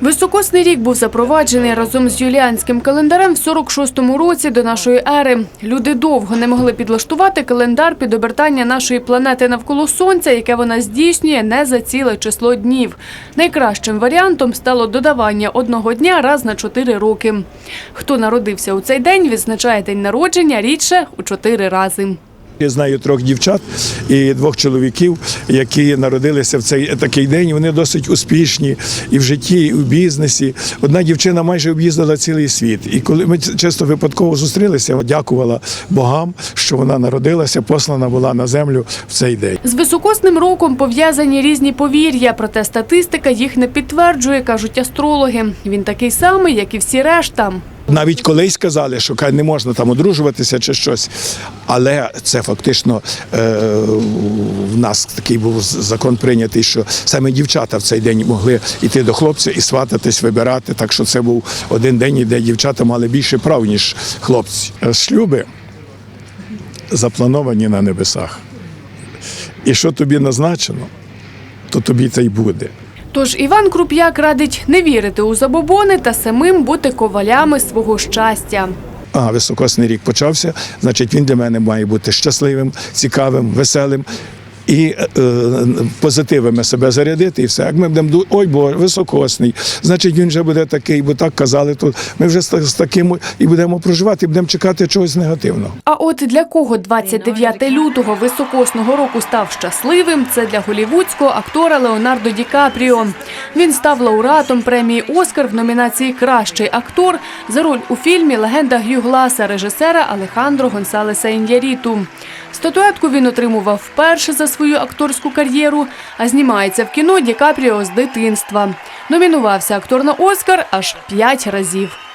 Високосний рік був запроваджений разом з юліанським календарем в 46-му році до нашої ери. Люди довго не могли підлаштувати календар під обертання нашої планети навколо сонця, яке вона здійснює не за ціле число днів. Найкращим варіантом стало додавання одного дня раз на чотири роки. Хто народився у цей день, відзначає день народження рідше у чотири рази. Я знаю трьох дівчат і двох чоловіків, які народилися в цей такий день. Вони досить успішні і в житті, і в бізнесі. Одна дівчина майже об'їздила цілий світ. І коли ми часто випадково зустрілися, дякувала богам, що вона народилася, послана була на землю в цей день. З високосним роком пов'язані різні повір'я, проте статистика їх не підтверджує, кажуть астрологи. Він такий самий, як і всі решта. Навіть колись казали, що не можна там одружуватися чи щось, але це фактично е, в нас такий був закон прийнятий, що саме дівчата в цей день могли йти до хлопця і свататись, вибирати. Так що це був один день, де дівчата мали більше прав, ніж хлопці. Шлюби заплановані на небесах. І що тобі назначено, то тобі це й буде. Тож Іван Круп'як радить не вірити у забобони та самим бути ковалями свого щастя. А високосний рік почався, значить він для мене має бути щасливим, цікавим, веселим. І е, е, позитивами себе зарядити, і все. Як ми будемо ой, бо високосний, значить він вже буде такий, бо так казали. То ми вже з, таким і будемо проживати, і будемо чекати чогось негативного. А от для кого 29 лютого високосного року став щасливим, це для голівудського актора Леонардо Ді Капріо. Він став лауреатом премії Оскар в номінації Кращий актор за роль у фільмі Легенда Г'ю Гласа режисера Алехандро Гонсалеса Ін'яріту. Статуетку він отримував вперше за свою акторську кар'єру, а знімається в кіно Ді Капріо з дитинства. Номінувався актор на Оскар аж п'ять разів.